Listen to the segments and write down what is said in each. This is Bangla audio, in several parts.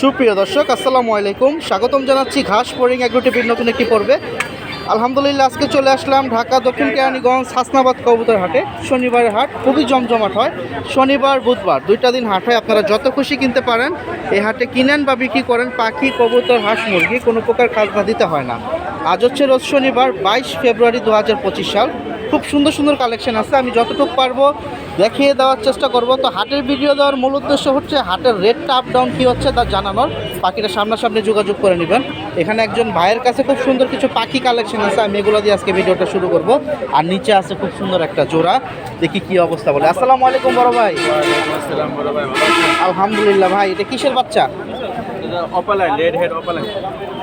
সুপ্রিয় দর্শক, আসসালামু আলাইকুম। স্বাগতম জানাচ্ছি ঘাস বোরিং অ্যাগ্রোটিভির নতুন একটি পর্বে। আলহামদুলিল্লাহ, আজকে চলে আসলাম ঢাকা দক্ষিণ কেরানীগঞ্জ হাসনাবাদ কবুতর হাটে। শনিবারের হাট খুবই জমজমাট হয়। শনিবার, বুধবার দুইটা দিন হাট হয়। আপনারা যত খুশি কিনতে পারেন, এই হাটে কিনেন বা বিক্রি করেন পাখি, কবুতর, হাঁস, মুরগি, কোনো প্রকার খাজনা দিতে হয় না। আজ হচ্ছে রোজ শনিবার, বাইশ ফেব্রুয়ারি দু হাজার পঁচিশ সাল। খুব সুন্দর সুন্দর কালেকশন আছে আমি যতটুকু পারব দেখিয়ে দেওয়ার চেষ্টা করব। তো হাটের ভিডিও দেওয়ার মূল উদ্দেশ্য হচ্ছে হাটের রেটটা আপ ডাউন কী হচ্ছে তা জানানোর। পাখিটা সামনাসামনি যোগাযোগ করে নেবেন। এখানে একজন ভাইয়ের কাছে খুব সুন্দর কিছু পাখি কালেকশন আছে আমি এগুলো দিয়ে আজকে ভিডিওটা শুরু করব। আর নিচে আছে খুব সুন্দর একটা জোড়া দেখি কি অবস্থা বলে। আসসালামু আলাইকুম বড় ভাই? আলহামদুলিল্লাহ ভাই এটা কিসের বাচ্চা? Opaline red head opaline.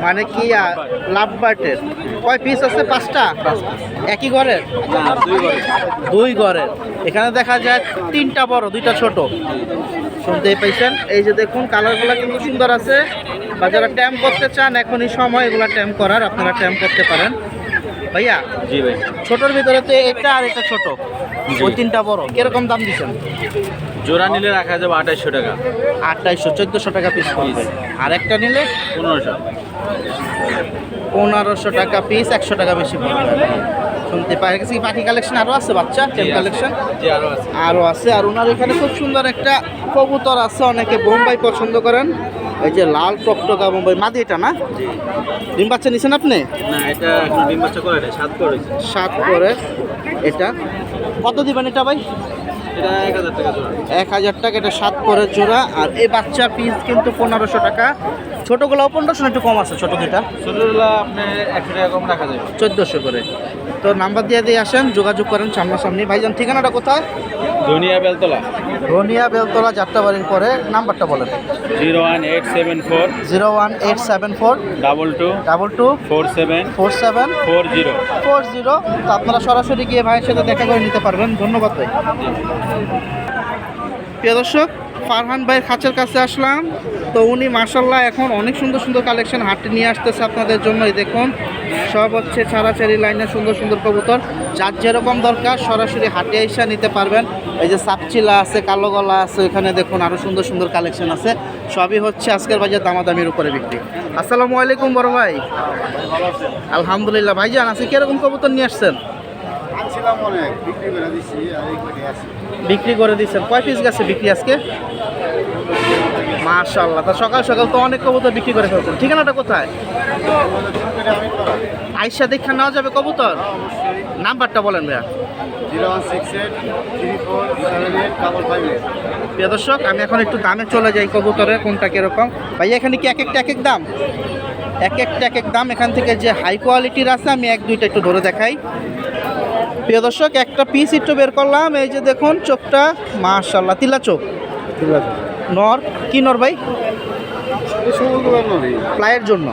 মানে কি লাভ বার্টের কয় পিস আছে? পাঁচটা? একই ঘরের? দুই বড় দুই ঘরের। এখানে দেখা যায় তিনটা বড় দুইটা ছোট। শুনতেই পাইছেন? এই যে দেখুন কালারগুলো কিন্তু সুন্দর আছে। বা যারা ট্যাম্প করতে চান এখনই সময় এগুলো ট্যাম্প করার। আপনারা ট্যাম্প করতে পারেন। ভাইয়া? জি ভাই। ছোটোর ভিতরে তো এটা আর এটা ছোট। ওই তিনটা বড়। কীরকম দাম দিচ্ছেন? জোড়া নিলে রাখা যাবে আঠাইশশো টাকা। আঠাইশশো চোদ্দোশো টাকা পিস পড়বে আর একটা নিলে? পনেরোশো। পনেরোশো টাকা পিস একশো টাকা বেশি পড়বে শুনতে পাই। গেছি পাখি কালেকশন আরও আছে বাচ্চা? টেম কালেকশন আরও আছে। আর ওনার এখানে খুব সুন্দর একটা কবুতর আছে। অনেকে বোম্বাই পছন্দ করেন। এই যে লাল টকটকা মুম্বাই মাদি এটা না? ডিম বাচ্চা নিছেন আপনি? না এটা ডিম বাচ্চা করে সাত করে সাত করে। এটা? কত দিবেন এটা ভাই? এক হাজার টাকা জোড়া। এক হাজার টাকা এটা সাত করে জোড়া। আর এই বাচ্চা পিস কিন্তু পনেরোশো টাকা। ছোটোগুলো পনেরোশো একটু কম আছে ছোটো দুইটা? ছোটোগুলা আপনি একশো টাকা কম রাখা যাবে। চোদ্দোশো করে। তো নাম্বার দিয়ে দিয়ে আসেন যোগাযোগ করেন সামনাসামনি। ভাইজান ঠিকানাটা কোথায়? ধনিয়া বেলতলা। ধনিয়া বেলতলা যাত্রাবাড়ির পরে। নাম্বারটা বলেন। Zero one eight seven four. Zero one eight seven four. Double two. Double two. Four seven. Four seven. Four zero. Four zero. তো আপনারা সরাসরি গিয়ে ভাইয়ের সাথে দেখা করে নিতে পারবেন। ধন্যবাদ ভাই। প্রিয় দর্শক ফারহান ভাইয়ের খাঁচের কাছে আসলাম। তো উনি মার্শাল্লাহ এখন অনেক সুন্দর সুন্দর কালেকশন হাটে নিয়ে আসতেছে আপনাদের জন্য এই দেখুন, সব হচ্ছে ছাড়াছাড়ি লাইনে সুন্দর সুন্দর কবুতর। যার যেরকম দরকার সরাসরি হাটে এসে নিতে পারবেন। এই যে সাপচিলা আছে, কালো গলা আছে, এখানে দেখুন আরও সুন্দর সুন্দর কালেকশন আছে। সবই হচ্ছে আজকের বাজার দামাদামির উপরে বিক্রি। আসসালামু আলাইকুম বড় ভাই। আলহামদুলিল্লাহ। ভাইজান আছে কীরকম কবুতর নিয়ে আসছেন? অনেক, বিক্রি করে দিচ্ছি বিক্রি করে দিচ্ছেন। কয় পিস গেছে বিক্রি আজকে? মাশাল্লাহ তা সকাল সকাল তো অনেক কবুতর বিক্রি করে ফেলছেন। ঠিকানাটা কোথায়? আইসা দেখা নেওয়া যাবে কবুতর? নাম্বারটা বলেন ভাইয়া। প্রিয় দর্শক আমি এখন একটু দামে চলে যাই কবুতরের কোনটা কীরকম। ভাইয়া এখানে কি এক একটা এক এক দাম? এক একটা এক এক দাম এখান থেকে যে হাই কোয়ালিটির আছে আমি এক দুইটা একটু ধরে দেখাই। প্রিয় দর্শক একটা পিস একটু বের করলাম। এই যে দেখুন চোখটা মাশাল্লাহ তিলা চোখ। নর কি নর ভাই? ফ্লাইয়ের জন্য।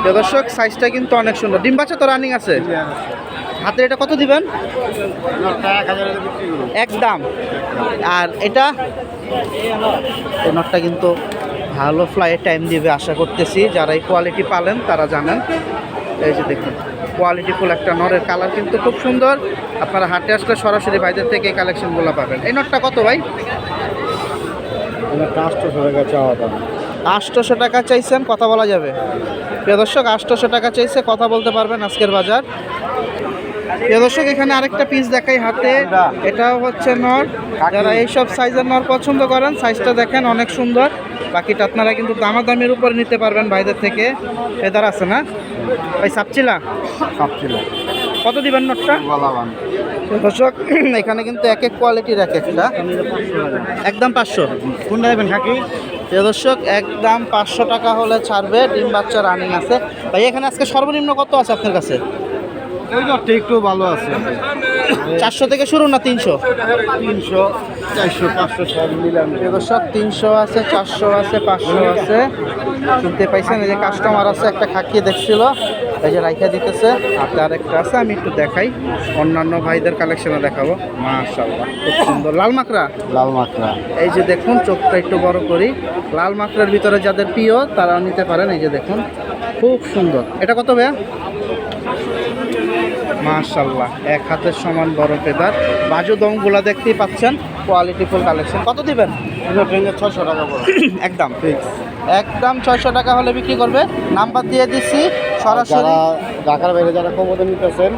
প্রিয় দর্শক সাইজটা কিন্তু অনেক সুন্দর। ডিম বাচ্চা তো রানিং আছে। হাতে এটা কত দিবেন? এক হাজার বিক্রি করুন এক দাম আর এটা? নটটা কিন্তু ভালো ফ্লাইয়ের টাইম দিবে আশা করতেছি। যারা এই কোয়ালিটি পালেন তারা জানেন। এই যে দেখুন। কোয়ালিটিফুল একটা নরের কালার কিন্তু খুব সুন্দর। আপনারা হাটে আসলে সরাসরি বাইরের থেকে এই কালেকশনগুলো পাবেন। এই নটটা কত ভাই? আষ্টশো টাকা চাইছেন কথা বলা যাবে। প্রিয় দর্শক আটশোশো টাকা চাইছে কথা বলতে পারবেন আজকের বাজার। দর্শক এখানে আরেকটা পিস দেখাই হাতে। এটাও হচ্ছে নর। যারা এইসব সাইজের নর পছন্দ করেন সাইজটা দেখেন অনেক সুন্দর। বাকিটা আপনারা কিন্তু দামাদামির উপরে নিতে পারবেন বাইরের থেকে। ফেদার আছে না? ভাই সাপচিলা? সব ছিল কত দিবেন নটটা? দর্শক এখানে কিন্তু এক এক কোয়ালিটির এক একটা। একদম পাঁচশো। কোনটা দেবেন খাকি দর্শক একদম পাঁচশো টাকা হলে ছাড়বে। ডিম বাচ্চা রানিং আছে। ভাই এখানে আজকে সর্বনিম্ন কত আছে আপনার কাছে? একটু ভালো আছে। চারশো থেকে শুরু না তিনশো? তিনশো চারশো পাঁচশো সব মিলাম দর্শক তিনশো আছে চারশো আছে পাঁচশো আছে। শুনতে পাইছেন এই যে কাস্টমার আছে একটা খাকিয়ে দেখছিল। এই যে রাইখা দিতেছে হাতে আরেকটা আছে আমি একটু দেখাই। অন্যান্য ভাইদের কালেকশনে দেখাবো। মাশাল্লাহ খুব সুন্দর। লাল মাকড়া? লাল মাকড়া। এই যে দেখুন চোখটা একটু বড় করি। লাল মাকড়ার ভিতরে যাদের প্রিয় তারাও নিতে পারেন। এই যে দেখুন খুব সুন্দর। এটা কত ভাইয়া? মাশাল্লাহ এক হাতের সমান বড় পেদার। বাজু দমগুলা দেখতেই পাচ্ছেন কোয়ালিটি ফুল কালেকশন কত দিবেন? ছশো টাকা একদম ফিক্স একদম ছয়শো টাকা হলে বিক্রি করবে। নাম্বার দিয়ে দিচ্ছি সরাসরি। ঢাকার বাইরে যারা কমতে নিতেছেন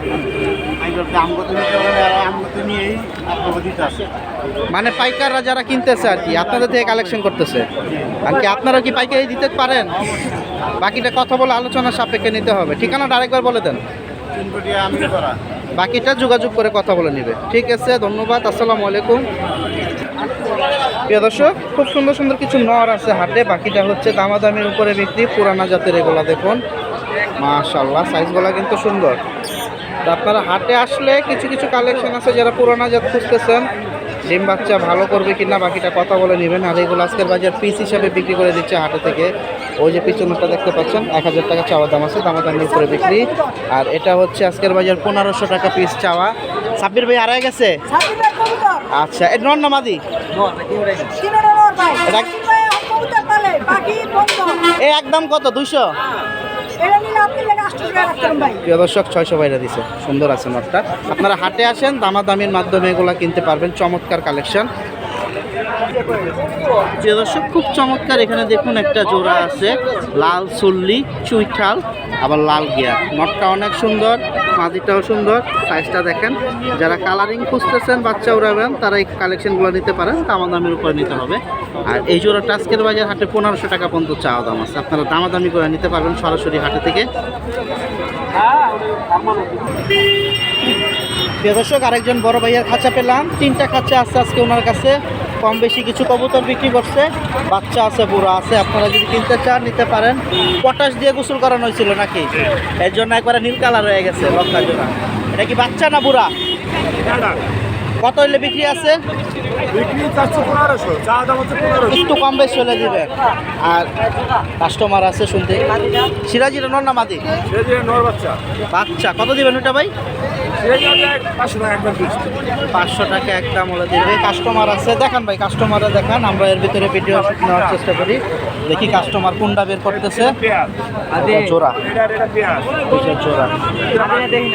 মানে পাইকাররা যারা কিনতেছে আর কি আপনাদের থেকে কালেকশন করতেছে। আর কি আপনারা কি পাইকারি দিতে পারেন? বাকিটা কথা বলে আলোচনা সাপেক্ষে নিতে হবে। ঠিকানাটা আরেকবার বলে দেন। বাকিটা যোগাযোগ করে কথা বলে নেবে। ঠিক আছে, ধন্যবাদ, আসসালামু আলাইকুম। প্রিয় দর্শক, খুব সুন্দর সুন্দর কিছু নর আছে হাটে, বাকিটা হচ্ছে দামা দামাদামির উপরে বিক্রি, পুরানা জাতের এগুলা দেখুন। মাশাল্লাহ সাইজগুলা কিন্তু সুন্দর। আপনারা হাটে আসলে কিছু কিছু কালেকশন আছে যারা পুরানা জাত খুঁজতেছেন ডিম বাচ্চা ভালো করবে কি না বাকিটা কথা বলে নেবেন। আর এগুলো আজকের বাজার পিস হিসাবে বিক্রি করে দিচ্ছে হাটে থেকে। ওই যে পিছনেরটা দেখতে পাচ্ছেন এক হাজার টাকা চাওয়া দাম আছে দামাদামির করে বিক্রি। আর এটা হচ্ছে আজকের বাজার পনেরোশো টাকা পিস চাওয়া। সাব্বির ভাই আড়াই গেছে? আচ্ছা এটা নন না মাদি? এই একদম কত দুইশো? প্রিয় ছয়শো বাইরা দিছে। সুন্দর আছে নটটা। আপনারা হাটে আসেন, দামাদামির মাধ্যমে এগুলা কিনতে পারবেন। চমৎকার কালেকশন প্রিয় দর্শক, খুব চমৎকার এখানে দেখুন একটা জোড়া আছে। লাল চুল্লি চুইঠাল আবার লাল গিয়ার। নটটা অনেক সুন্দর মাদিটাও সুন্দর সাইজটা দেখেন। যারা কালারিং খুঁজতেছেন, বাচ্চা উড়াবেন, তারা এই কালেকশনগুলো নিতে পারেন দামাদামির উপরে নিতে হবে। আর এই জোড়াটা আজকের বাজার হাটে পনেরোশো টাকা পর্যন্ত চাওয়া দাম আছে। আপনারা দামাদামি করে নিতে পারবেন সরাসরি হাটে থেকে। দর্শক, আরেকজন বড় ভাইয়ের খাঁচা পেলাম। তিনটা খাঁচা আছে আজকে ওনার কাছে। কম বেশি কিছু কবুতর বিক্রি করছে। বাচ্চা আছে বুড়ো আছে। আপনারা যদি কিনতে চান নিতে পারেন। পটাশ দিয়ে গোসল করানো হয়েছিল নাকি? এর জন্য একবারে নীল কালার হয়ে গেছে লঙ্কা জোড়া। এটা কি বাচ্চা না বুড়া? কত হইলে বিক্রি আছে? একটু কম বেশি হলে দিবেন আর কাস্টমার আছে শুনতে। সিরাজির নর না মাদি? বাচ্চা। কত দিবেন ওটা ভাই? পাঁচশো টাকা একটা মূল্য দিবে। কাস্টমার আছে। দেখান ভাই কাস্টমাররা দেখান আমরা এর ভিতরে ভিডিও নেওয়ার চেষ্টা করি। দেখি কাস্টমার কোনটা বের করতেছে। জোড়া। জোড়া। দেখি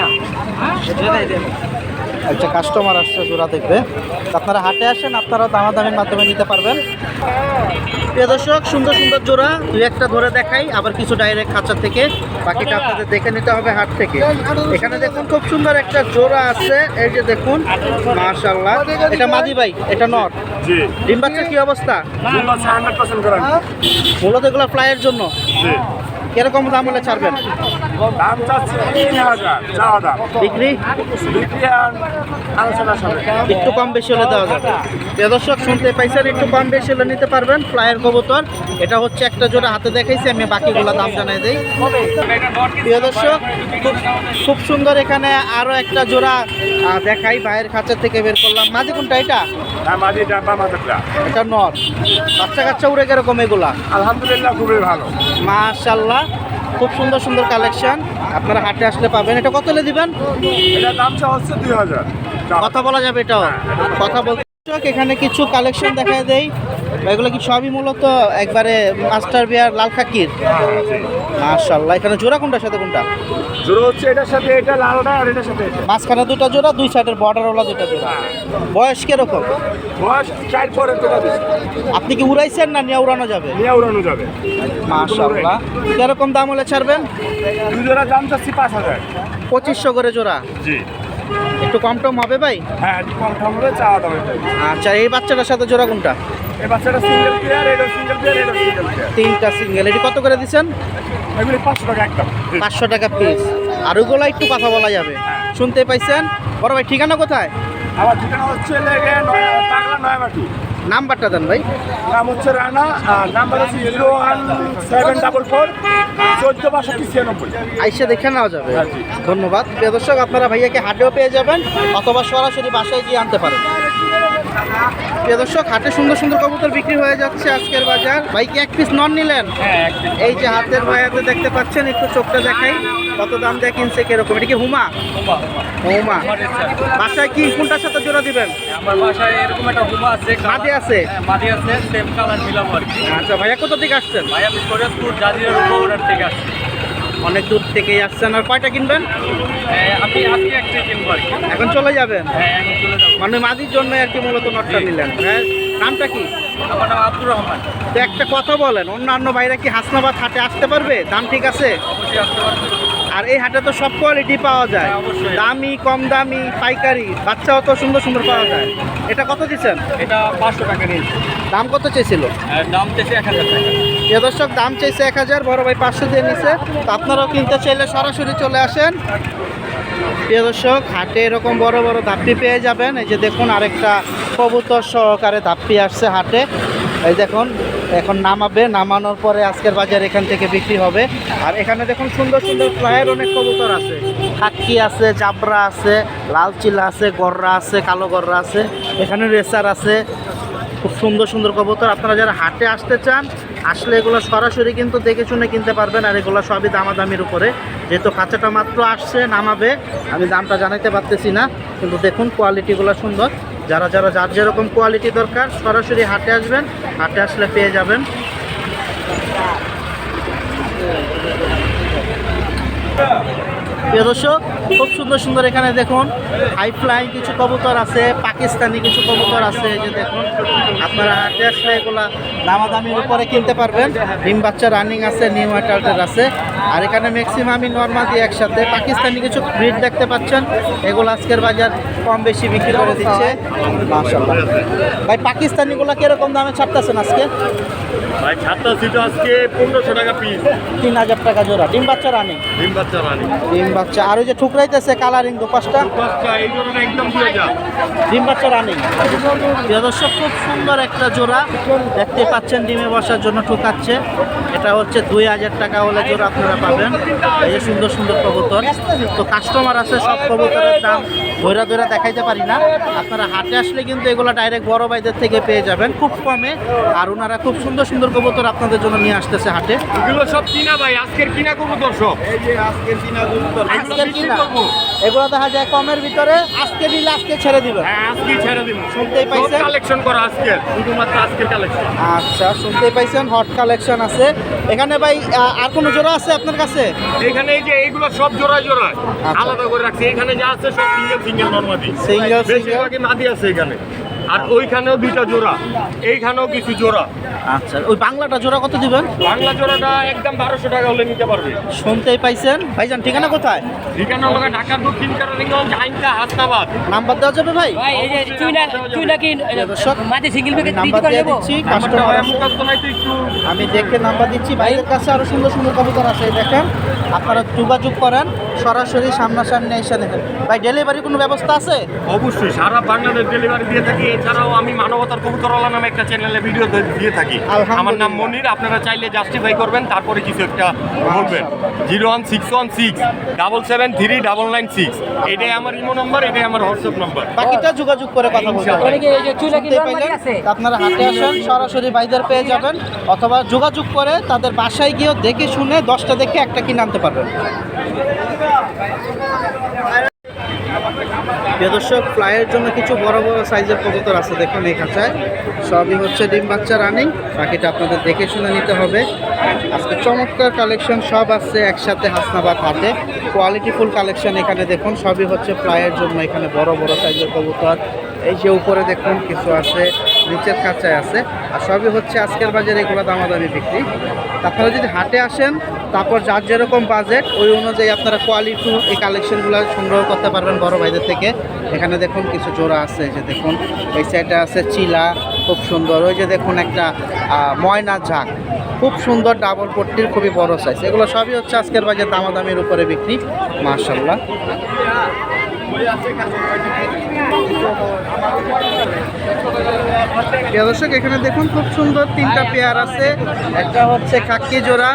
এটা আচ্ছা কাস্টমার আসছে জোড়া দেখবে। আপনারা হাটে আসেন আপনারা দামাদামির মাধ্যমে নিতে পারবেন। প্রিয় দর্শক সুন্দর সুন্দর জোড়া দুই একটা ধরে দেখাই আবার কিছু ডাইরেক্ট খাঁচা থেকে। বাকিটা আপনাদের দেখে নিতে হবে হাট থেকে। এখানে দেখুন খুব সুন্দর একটা জোড়া আছে। এই যে দেখুন মাশাল্লাহ এটা মাদি ভাই এটা নট ডিম কি অবস্থা? মূলত এগুলো ফ্লাইয়ের জন্য? কীরকম দাম হলে ছাড়বেন? দাম চাচ্ছি তিন হাজার চাওয়া দাম। বিক্রি? বিক্রি আর আলোচনা সবে একটু কম বেশি হলে দেওয়া যাবে। দর্শক শুনতে পাইছেন একটু কম বেশি হলে নিতে পারবেন ফ্লাইয়ের কবুতর। এটা হচ্ছে একটা জোড়া হাতে দেখাইছি আমি বাকিগুলো দাম জানাই দিই। প্রিয় দর্শক খুব খুব সুন্দর এখানে আরও একটা জোড়া দেখাই বাইরের খাঁচা থেকে বের করলাম। মাঝে কোনটা এটা? ডাব্বা মাথাটা এটা নর। বাচ্চা কাচ্চা উড়ে কীরকম এগুলা। আলহামদুলিল্লাহ খুবই ভালো। মাশাল্লাহ খুব সুন্দর সুন্দর কালেকশন। আপনারা হাটে আসলে পাবেন। এটা কত হলে দিবেন? এটা দাম চা হচ্ছে দুই হাজার। কথা বলা যাবে এটা কথা বলতে এখানে কিছু কালেকশন দেখা দেই। এগুলো কি সবই মূলত একবারে মাস্টার বিয়ার লাল খাকির? মাশাল্লাহ এখানে জোড়া কোনটার সাথে কোনটা? জোড়া হচ্ছে এটার সাথে এটা লালটা আর এটার সাথে। এটা মাঝখানে দুটো জোড়া দুই সাইডের বর্ডারওয়ালা দুটো জোড়া। বয়স কীরকম? বয়স চার পরে আপনি কি উড়াইছেন না নিয়ে উড়ানো যাবে? নিয়ে উড়ানো যাবে। মাশাল্লাহ কীরকম দাম হলে ছাড়বেন? দুই জোড়া দাম চাচ্ছি পাঁচ হাজার। পঁচিশশো করে জোড়া। জি। একটু কম টম হবে ভাই? হ্যাঁ একটু কম টম হবে দাম আচ্ছা এই বাচ্চাটার সাথে জোড়া কোনটা? এই বাচ্চাটা সিঙ্গেল প্লেয়ার এটা সিঙ্গেল প্লেয়ার এটা সিঙ্গেল প্লেয়ার তিনটা সিঙ্গেল এটি কত করে দিচ্ছেন? এগুলি পাঁচশো টাকা একদম। পাঁচশো টাকা পিস আর ওগুলো একটু কথা বলা যাবে। শুনতে পাইছেন? বড় ভাই ঠিকানা কোথায়? আমার ঠিকানা হচ্ছে পাগলা নয়ামাটি নাম্বারটা দেন ভাই। নাম হচ্ছে রানা নাম্বার হচ্ছে zero one seven double four চোদ্দ বাষট্টি ছিয়ানব্বই। আইসা দেখে নেওয়া যাবে। হ্যাঁ। ধন্যবাদ। প্রিয় দর্শক আপনারা ভাইয়াকে হাটেও পেয়ে যাবেন অথবা সরাসরি বাসায় গিয়ে আনতে পারেন। প্রিয় দর্শক হাটে সুন্দর সুন্দর কবুতর বিক্রি হয়ে যাচ্ছে আজকের বাজার। ভাই কি এক পিস নন নিলেন এই যে হাতের ভাইয়াতে দেখতে পাচ্ছেন একটু চোখটা দেখাই। কত দাম দিয়ে কিনছে কীরকম? এটা কি হুমা? হুমা বাসায় কি কোনটার সাথে জোড়া দিবেন? আমার বাসায় এরকম একটা হুমা আছে মাঝে আছে? হ্যাঁ, মাদি আছে সেম কালার মিলাবো আর কি। আচ্ছা ভাইয়া কোথা থেকে আসছেন? ভাইয়া আমি শরীয়তপুর জাজিরার থেকে আসছি। অনেক দূর থেকেই আসছেন। আর কয়টা কিনবেন? হ্যাঁ, আমি আজকে একটা কিনবো আর কি। এখন চলে যাবেন? হ্যাঁ মানে মাদির জন্য আর কি মূলত নটটা নিলেন। হ্যাঁ নামটা কি? আমার নাম আব্দুর রহমান। তো একটা কথা বলেন অন্যান্য বাইরে কি হাসনাবাদ হাটে আসতে পারবে? দাম ঠিক আছে? অবশ্যই আসতে পারবেন আর এই হাটে তো সব কোয়ালিটি পাওয়া যায়। হ্যাঁ, দামি কম দামি পাইকারি বাচ্চাও তো সুন্দর সুন্দর পাওয়া যায়। এটা কত দিচ্ছেন? এটা পাঁচশো টাকা নিয়েছে। দাম কত চেয়েছিল? দাম চেয়েছে এক হাজার টাকা। এ দর্শক দাম চেয়েছে এক হাজার বড় ভাই পাঁচশো দিয়ে নিছে। তো আপনারাও কিনতে চাইলে সরাসরি চলে আসেন। প্রিয় দর্শক, হাটে এরকম বড় বড় ধাপ্পি পেয়ে যাবেন। এই যে দেখুন, আরেকটা কবুতর সহকারে ধাপ্পি আসছে হাটে। এই দেখুন, এখন নামাবে। নামানোর পরে আজকের বাজার এখান থেকে বিক্রি হবে। আর এখানে দেখুন, সুন্দর সুন্দর ফ্লাইয়ের অনেক কবুতর আছে। খাক্কি আছে, জাবরা আছে লাল চিলা আছে, গররা আছে, কালো গররা আছে। এখানে রেসার আছে। খুব সুন্দর সুন্দর কবুতর। আপনারা যারা হাটে আসতে চান আসলে এগুলো সরাসরি কিন্তু দেখে শুনে কিনতে পারবেন আর এগুলো সবই দামাদামির উপরে। যেহেতু কাঁচাটা মাত্র আসছে, নামাবে, আমি দামটা জানাইতে পারতেছি না, কিন্তু দেখুন কোয়ালিটিগুলো সুন্দর। যারা যারা, যার যেরকম কোয়ালিটি দরকার, সরাসরি হাটে আসবেন, হাটে আসলে পেয়ে যাবেন। প্রিয় দর্শক, খুব সুন্দর সুন্দর এখানে দেখুন হাই ফ্লাইং কিছু কবুতর আছে, পাকিস্তানি কিছু কবুতর আছে যে দেখুন, আপনারা আসলে এগুলা দামাদামির উপরে কিনতে পারবেন। ডিম বাচ্চা রানিং আছে নিউ অ্যাটাল্টের আছে। আর এখানে ম্যাক্সিমামই নর্মাদি একসাথে পাকিস্তানি কিছু ব্রিড দেখতে পাচ্ছেন। এগুলো আজকের বাজার কম বেশি বিক্রি করে দিচ্ছে। ভাই, পাকিস্তানিগুলো কীরকম দামে ছাড়তেছেন আজকে? ভাই ছাত্রা সিট আজকে পনেরোশো টাকা পিস তিন হাজার টাকা জোড়া। ডিম বাচ্চা রানিং ডিম বাচ্চা রানি ডিম বাচ্চা। আর ওই যে ঠুকরাইতেছে কালারিং জন্য একদম ডিম বাচ্চা রানিং দর্শক খুব সুন্দর একটা জোড়া। দেখতে পাচ্ছেন ডিমে বসার জন্য ঠুকাচ্ছে। এটা হচ্ছে দুই হাজার টাকা হলে জোড়া আপনারা পাবেন। এই যে সুন্দর সুন্দর কবুতর। তো কাস্টমার আছে সব কবুতরের দাম ধৈরা ধৈরা দেখাইতে পারি না। আপনারা হাটে আসলে কিন্তু এগুলো ডাইরেক্ট বড় ভাইদের থেকে পেয়ে যাবেন খুব কমে। আর ওনারা খুব সুন্দর সুন্দর কবুতর আপনাদের জন্য নিয়ে আসতেছে হাটে। এগুলো সব কিনা ভাই আজকের কিনা করব দর্শক আজকের কিনা কবুতর। আজকের কিনা? এগুলো দেখা যায় কমের ভিতরে আজকে দিলে আজকে ছেড়ে দিবেন হ্যাঁ আজকেই ছেড়ে দিব। শুনতেই পাইছেন? কালেকশন করা আজকের শুধুমাত্র আজকের কালেকশন আচ্ছা শুনতে পাইছেন? হট কালেকশন আছে। এখানে ভাই আর কোনো জোড়া আছে আপনার কাছে? এখানে এই যে এইগুলো সব জোড়ায় জোড়ায়। আচ্ছা। আলাদা করে রাখছি। এখানে যা আছে সব সিঙ্গেল সিঙ্গেল নর্মাদি Single, বেশিরভাগই মাদি আছে এখানে। আর ওইখানেও দুইটা জোড়া। এইখানেও কিছু জোড়া। আচ্ছা ওই বাংলাটা জোড়া কত দিবেন? বাংলা জোড়াটা একদম বারোশো টাকা হলে নিতে পারবে। শুনতেই পাইছেন? ভাইজান ঠিকানা কোথায়? ঠিকানা হলো ঢাকার দক্ষিণ কারানীগঞ্জ হাসনাবাদ। নাম্বার দেওয়া যাবে ভাই? এই যে মাঝে সিঙ্গেল প্যাকেট দিতে দিচ্ছি কাস্টমার মুখস্থ নাই তো একটু। আমি দেখে নাম্বার দিচ্ছি ভাইদের কাছে আরও সুন্দর সুন্দর কবুতর আছে দেখেন। আপনারা যোগাযোগ করেন। সরাসরি সামনাসামনি এসে দেখেন। ভাই ডেলিভারি কোনো ব্যবস্থা আছে? অবশ্যই সারা বাংলাদেশ ডেলিভারি দিয়ে থাকি। এছাড়াও আমি মানবতার কবুতরওয়ালা নামে একটা চ্যানেলে ভিডিও দিয়ে থাকি। আমার নাম মনির আপনারা চাইলে জাস্টিফাই করবেন তারপরে কিছু একটা বলবেন। Zero one six one six double seven three double nine six এটাই আমার ইমো নম্বর এটাই আমার হোয়াটসঅ্যাপ নম্বর বাকিটা যোগাযোগ করে কথা বলতে আপনারা হাটে আসেন সরাসরি বাইদের পেয়ে যাবেন অথবা যোগাযোগ করে তাদের বাসায় গিয়েও দেখে শুনে দশটা দেখে একটা কিনে আনতে পারবেন। দর্শক, ফ্লাইয়ের জন্য কিছু বড় বড় সাইজের কবুতর আছে দেখুন এই খাঁচায়। সবই হচ্ছে ডিম বাচ্চা রানিং, বাকিটা আপনাদের দেখে শুনে নিতে হবে। আজকে চমৎকার কালেকশন, সব আছে একসাথে হাসনাবাদ হাতে কোয়ালিটি ফুল কালেকশন এখানে দেখুন, সবই হচ্ছে ফ্লাইয়ের জন্য এখানে বড় বড় সাইজের কবুতর। এই যে উপরে দেখুন, কিছু আছে। নিচের কাঁচায় আছে। আর সবই হচ্ছে আজকের বাজারে এগুলো দামাদামি বিক্রি। আপনারা যদি হাটে আসেন, তারপর যার যেরকম বাজেট ওই অনুযায়ী আপনারা কোয়ালিটি এই কালেকশনগুলো সংগ্রহ করতে পারবেন বড় ভাইদের থেকে। এখানে দেখুন কিছু জোড়া আছে যে দেখুন, এই সাইডে আছে চিলা, খুব সুন্দর। ওই যে দেখুন একটা ময়না ঝাঁক। খুব সুন্দর ডাবল পট্টির, খুবই বড় সাইজ এগুলো সবই হচ্ছে আজকের বাজার দামাদামির উপরে বিক্রি মার্শাল্লাহ দর্শক, এখানে দেখুন খুব সুন্দর তিনটা পেয়ার আছে। একটা হচ্ছে খাক্কি জোড়া,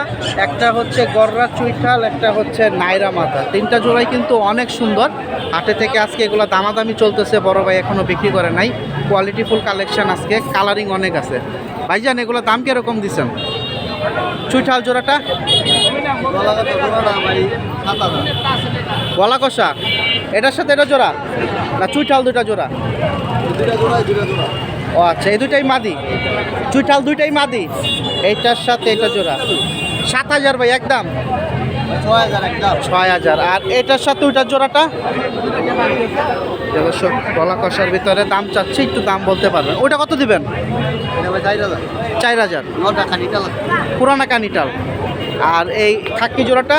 একটা হচ্ছে গররা চুইঠাল, একটা হচ্ছে নাইরা মাথা। তিনটা জোড়াই কিন্তু অনেক সুন্দর। হাটে থেকে আজকে এগুলো দামাদামি চলতেছে, বড় ভাই এখনও বিক্রি করে নাই। কোয়ালিটি ফুল কালেকশন আজকে কালারিং অনেক আছে। ভাইজান, এগুলো দাম কীরকম দিচ্ছেন চুইঠাল জোড়াটা? গলা কষা? এটার সাথে এটা জোড়া? না চুইঠাল দুটা জোড়া? ও আচ্ছা এই দুটাই মাদি? চুইঠাল দুইটাই মাদি? এইটার সাথে এটা জোড়া? সাত হাজার ভাই একদম? ছয় হাজার। আর এটার সাথে ওইটার জোড়াটা? দর্শক গলা কষার ভিতরে দাম চাচ্ছি একটু দাম বলতে পারবেন। ওইটা কত দিবেন? চার হাজার। পুরানা কানিটাল। আর এই খাকি জোড়াটা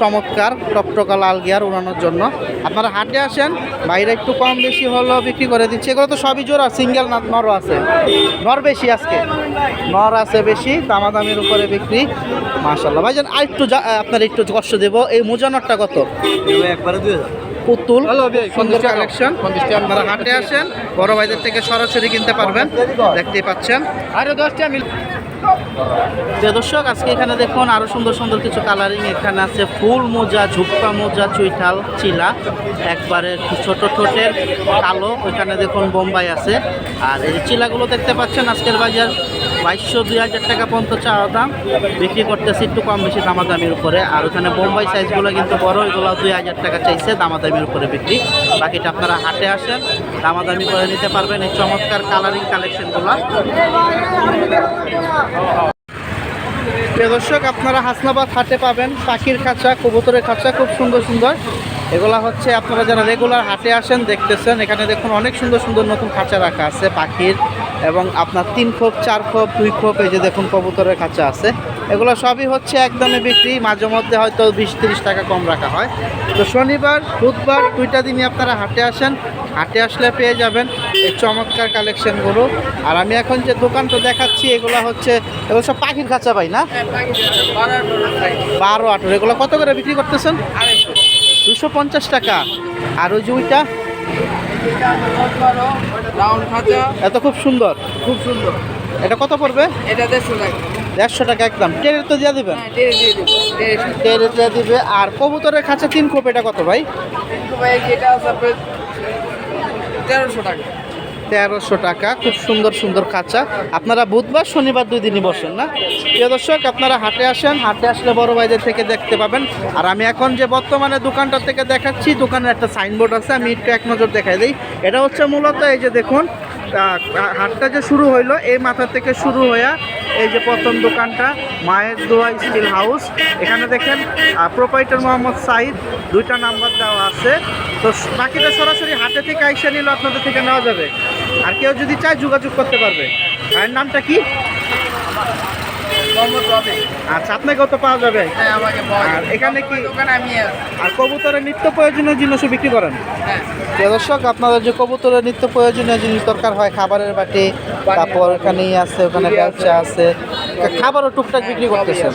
চমৎকার টকটকা লাল গিয়ার উড়ানোর জন্য। আপনারা হাটে আসেন বাইরে একটু কম বেশি হলেও বিক্রি করে দিচ্ছে। এগুলো তো সবই জোড়া সিঙ্গেল না নরও আছে। নর বেশি আজকে। নর আছে বেশি দামাদামির উপরে বিক্রি। মাশাল্লাহ ভাইজান আর একটু আপনার একটু কষ্ট দেবো। এই মোজানরটা কত? একবারে দুই হাজার পুতুল সুন্দর কালেকশন আপনারা হাটে আসেন বড় ভাইদের থেকে সরাসরি কিনতে পারবেন। দেখতেই পাচ্ছেন। আরে দশটা মিল প্রিয় দর্শক, আজকে এখানে দেখুন আরও সুন্দর সুন্দর কিছু কালারিং এখানে আছে ফুল মোজা, ঝুপকা মোজা, চুইঠাল, চিলা, একবারে ছোট ঠোঁটের কালো, ওইখানে দেখুন বোম্বাই আছে। আর এই চিলাগুলো দেখতে পাচ্ছেন আজকের বাজার। বাইশশো দুই হাজার টাকা পর্যন্ত চাওয়া দাম। বিক্রি করতেছে একটু কম বেশি দামাদামির উপরে। আর ওখানে বোম্বাই সাইজগুলো কিন্তু বড় ওইগুলো দুই হাজার টাকা চাইছে দামাদামির উপরে বিক্রি। বাকিটা আপনারা হাটে আসেন, দামাদামি করে নিতে পারবেন এই চমৎকার কালারিং কালেকশনগুলো দর্শক, আপনারা হাসনাবাদ হাটে পাবেন। পাখির খাঁচা, কবুতরের খাঁচা খুব সুন্দর সুন্দর। এগুলা হচ্ছে আপনারা যারা রেগুলার হাটে আসেন, দেখতেছেন, এখানে দেখুন অনেক সুন্দর সুন্দর নতুন খাঁচা রাখা আছে, পাখির এবং আপনার তিন খোপ চার খোপ দুই খোপ এই যে দেখুন কবুতরের খাঁচা আছে। এগুলো সবই হচ্ছে একদমই বিক্রি মাঝে মধ্যে হয়তো বিশ তিরিশ টাকা কম রাখা হয়। তো শনিবার বুধবার দুইটা দিনই আপনারা হাটে আসেন। হাটে আসলে পেয়ে যাবেন এই চমৎকার কালেকশনগুলো আর আমি এখন যে দোকানটা দেখাচ্ছি এগুলো হচ্ছে এগুলো সব পাখির খাঁচা পাই না? বারো আঠেরো এগুলো কত করে বিক্রি করতেছেন? দুশো পঞ্চাশ টাকা। আর ওই যে ওইটা? রাউন্ড খাঁচা এত খুব সুন্দর। খুব সুন্দর। এটা কত পড়বে? এটা দেড়শো টাকা। দেড়শো টাকা একদম। টেরের তো দিয়ে দেবেন। হ্যাঁ টেরে দিয়ে দেবো। আর কবুতরের খাঁচা তিন খোপ এটা কত ভাই? ভাই এটা আছে তেরোশো টাকা। তেরোশো টাকা, খুব সুন্দর সুন্দর খাঁচা। আপনারা বুধবার, শনিবার দুই দিনই বসেন, না? প্রিয় দর্শক, আপনারা হাটে আসেন, হাটে আসলে বড় ভাইদের থেকে দেখতে পাবেন। আর আমি এখন যে বর্তমানে দোকানটা থেকে দেখাচ্ছি, দোকানের একটা সাইনবোর্ড আছে, আমি একটু এক নজর দেখাই দিই। এটা হচ্ছে মূলত এই যে দেখুন হাটটা যে শুরু হইল, এই মাথা থেকে শুরু হইয়া এই যে প্রথম দোকানটা, মায়ের দোয়া স্টিল হাউস। এখানে দেখেন প্রোপাইটার মোহাম্মদ সাইদ, দুইটা নাম্বার দেওয়া আছে। তো বাকিটা সরাসরি হাটে থেকে আইসা নিলে আপনাদের থেকে নেওয়া যাবে। আর কেউ যদি চায় যোগাযোগ করতে পারবে। ভাইয়ের নামটা কি? আচ্ছা আপনাকেও তো পাওয়া যাবে? হ্যাঁ আমাকে পাওয়া আর এখানে কি আর কবুতরের নিত্য প্রয়োজনীয় জিনিসও বিক্রি করেন? হ্যাঁ। দর্শক আপনাদের যে কবুতরের নিত্য প্রয়োজনীয় জিনিস দরকার হয় খাবারের বাটি তারপর ওখানেই আছে ওখানে ব্যবসা আছে। খাবারও টুকটাক বিক্রি করতেছেন।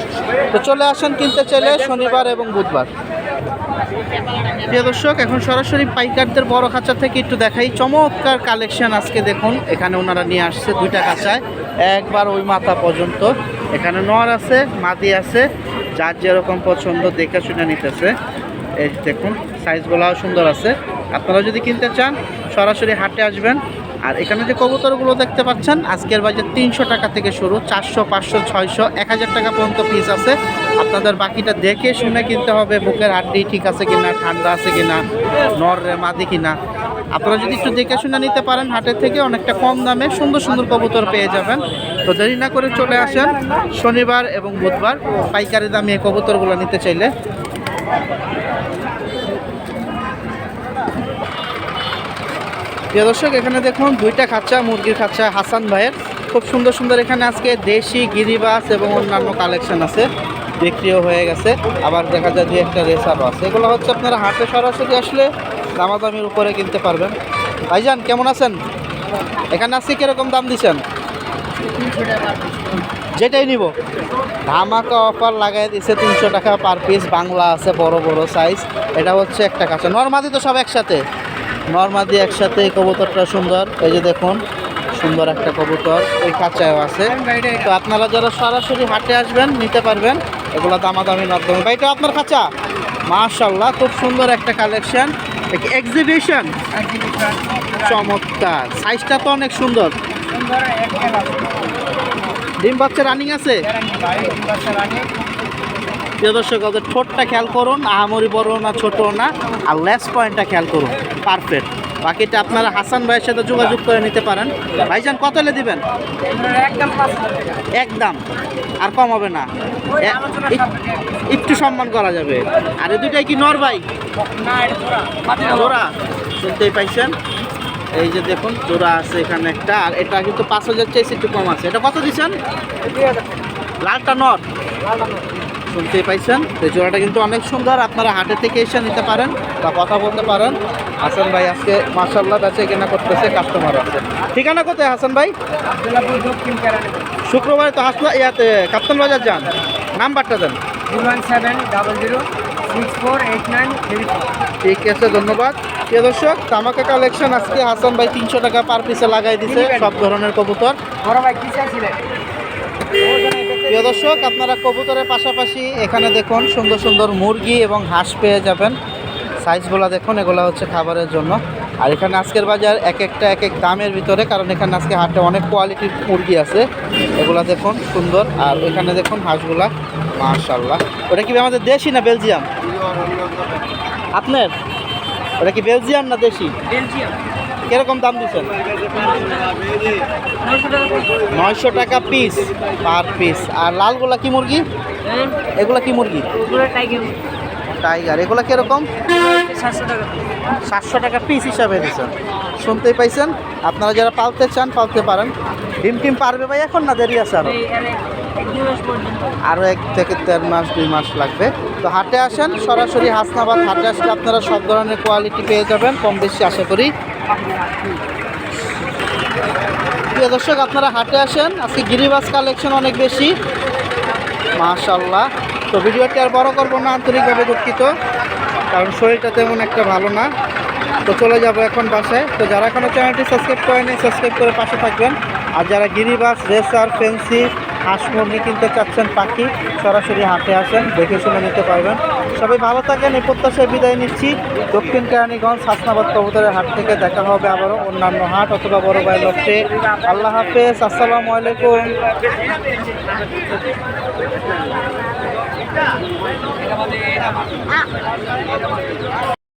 তো চলে আসেন কিনতে চাইলে শনিবার এবং বুধবার। প্রিয় দর্শক এখন সরাসরি পাইকারদের বড় খাঁচা থেকে একটু দেখাই। চমৎকার কালেকশন আজকে দেখুন। এখানে ওনারা নিয়ে আসছে দুইটা খাঁচায়। একবার ওই মাথা পর্যন্ত। এখানে নর আছে, মাদি আছে, যার যেরকম পছন্দ দেখে শুনে নিতেছে। এই দেখুন, সাইজগুলোও সুন্দর আছে। আপনারা যদি কিনতে চান, সরাসরি হাটে আসবেন। আর এখানে যে কবুতরগুলো দেখতে পাচ্ছেন, আজকের বাজার তিনশো টাকা থেকে শুরু, চারশো, পাঁচশো, ছয়শো, এক হাজার টাকা পর্যন্ত পিস আছে। আপনাদের বাকিটা দেখে শুনে কিনতে হবে, বুকের হাড্ডি ঠিক আছে কিনা, ঠান্ডা আছে কিনা, নর, মাদি কিনা। আপনারা যদি একটু দেখে শুনে নিতে পারেন হাটের থেকে অনেকটা কম দামে সুন্দর সুন্দর কবুতর পেয়ে যাবেন। তো দেরি না করে চলে আসেন। শনিবার এবং বুধবার পাইকারি দামে এই কবুতরগুলো নিতে চাইলে। দর্শক, এখানে দেখুন, দুইটা খাঁচা মুরগির খাঁচা হাসান ভাইয়ের। খুব সুন্দর সুন্দর এখানে আজকে দেশি গিরিবাস এবং অন্যান্য কালেকশন আছে, বিক্রিও হয়ে গেছে। আবার দেখা যায় দুই একটা রেসারও আছে। এগুলো হচ্ছে আপনারা হাটে সরাসরি আসলে দামাদামির উপরে কিনতে পারবেন। ভাইজান, কেমন আছেন? এখানে আজকে কীরকম দাম দিচ্ছেন? যেটাই নিব। ধামাকা অফার লাগাই দিছে তিনশো টাকা পার পিস বাংলা আছে বড় বড় সাইজ এটা হচ্ছে একটা কাঁচা। নর্মাদি তো সব একসাথে। নর্মাদি একসাথে এই কবুতরটা সুন্দর। এই যে দেখুন সুন্দর একটা কবুতর। এই কাঁচাও আছে। তো আপনারা যারা সরাসরি হাটে আসবেন নিতে পারবেন। এগুলো দামাদামির মাধ্যমে। ভাই এটা আপনার কাঁচা? মাশাল্লাহ খুব সুন্দর একটা কালেকশন এক্সিবিশন চমৎকার। সাইজটা তো অনেক সুন্দর। ডিম বাচ্চা রানিং আছে? প্রিয় দর্শক ওদের ঠোঁটটা খেয়াল করুন আহামরি বড় না ছোট না আর লেস পয়েন্টটা খেয়াল করুন পারফেক্ট বাকিটা আপনারা হাসান ভাইয়ের সাথে যোগাযোগ করে নিতে পারেন। ভাইজান কত হলে দিবেন? একদম। আর কম হবে না। একটু সম্মান করা যাবে। আর এই দুটাই কি নর ভাই? জোড়া। শুনতেই পাইছেন? এই যে দেখুন জোড়া আছে এখানে একটা আর এটা কিন্তু পাঁচ হাজার চাইছে একটু কম আছে। এটা কত দিচ্ছেন? লালটা নট শুনতেই পাইছেন? এই জোড়াটা কিন্তু অনেক সুন্দর আপনারা হাটে থেকে এসে নিতে পারেন বা কথা বলতে পারেন। হাসান ভাই আজকে মার্শাল্লাহ বেচে কেনা করতেছে কাস্টমার আছে। ঠিকানা কোথায় হাসান ভাই? শুক্রবার তো হাসনা ইয়াতে কাপ্তান বাজার যান। নাম্বারটা দেন। ওয়ান সেভেন ডাবল জিরো ঠিক আছে ধন্যবাদ। প্রিয় দর্শক তামাকা কালেকশন আজকে হাসান ভাই তিনশো টাকা পার পিসে লাগাই দিছে সব ধরনের কবুতর। বড় ভাই কি চাইছিলেন? প্রিয় দর্শক আপনারা কবুতরের পাশাপাশি এখানে দেখুন সুন্দর সুন্দর মুরগি এবং হাঁস পেয়ে যাবেন। সাইজগুলো দেখুন এগুলো হচ্ছে খাবারের জন্য। আর এখানে আজকের বাজার এক একটা এক এক দামের ভিতরে কারণ এখানে আজকে হাটে অনেক কোয়ালিটির মুরগি আছে। এগুলা দেখুন সুন্দর। আর এখানে দেখুন হাঁসগুলা মার্শাল্লাহ ওটা কি আমাদের দেশি না বেলজিয়াম? আপনার? ওটা কি বেলজিয়াম না দেশি? বেলজিয়াম। কীরকম দাম দিচ্ছেন? নয়শো টাকা পিস পার পিস আর লালগুলা কি মুরগি? হ্যাঁ। এগুলা কি মুরগি? টাইগার এগুলা কীরকম? সাতশো টাকা। পিস হিসাবে দিচ্ছেন শুনতেই পাইছেন? আপনারা যারা পালতে চান পালতে পারেন। ডিম টিম পারবে ভাই? এখন না দেরি আছে আরও? এই আরে এক দুই মাস পর্যন্ত আরও এক থেকে দেড় মাস দুই মাস লাগবে। তো হাটে আসেন সরাসরি হাসনাবাদ হাটে আসলে আপনারা সব ধরনের কোয়ালিটি পেয়ে যাবেন কম বেশি আশা করি। প্রিয় দর্শক আপনারা হাটে আসেন। আজকে গিরিবাস কালেকশন অনেক বেশি। মাশাল্লাহ তো ভিডিওটি আর বড় করব না আন্তরিকভাবে দুঃখিত। কারণ শরীরটা তেমন একটা ভালো না। তো চলে যাব এখন বাসায় তো যারা এখনও চ্যানেলটি সাবস্ক্রাইব করেনি, সাবস্ক্রাইব করে পাশে থাকবেন। আর যারা গিরিবাস, রেসার, ফেন্সি, হাঁস মুরগি কিনতে চাচ্ছেন পাখি, সরাসরি হাটে আসেন, দেখে শুনে নিতে পারবেন। সবাই ভালো থাকেন, এই প্রত্যাশায় বিদায় নিচ্ছি। দক্ষিণ কেরানীগঞ্জ, হাসনাবাদ কবুতরের হাট থেকে দেখা হবে আবারও অন্যান্য হাট অথবা বড় ভাই লক্ষ্যে আল্লাহ হাফেজ, আসসালামু আলাইকুম। Ah.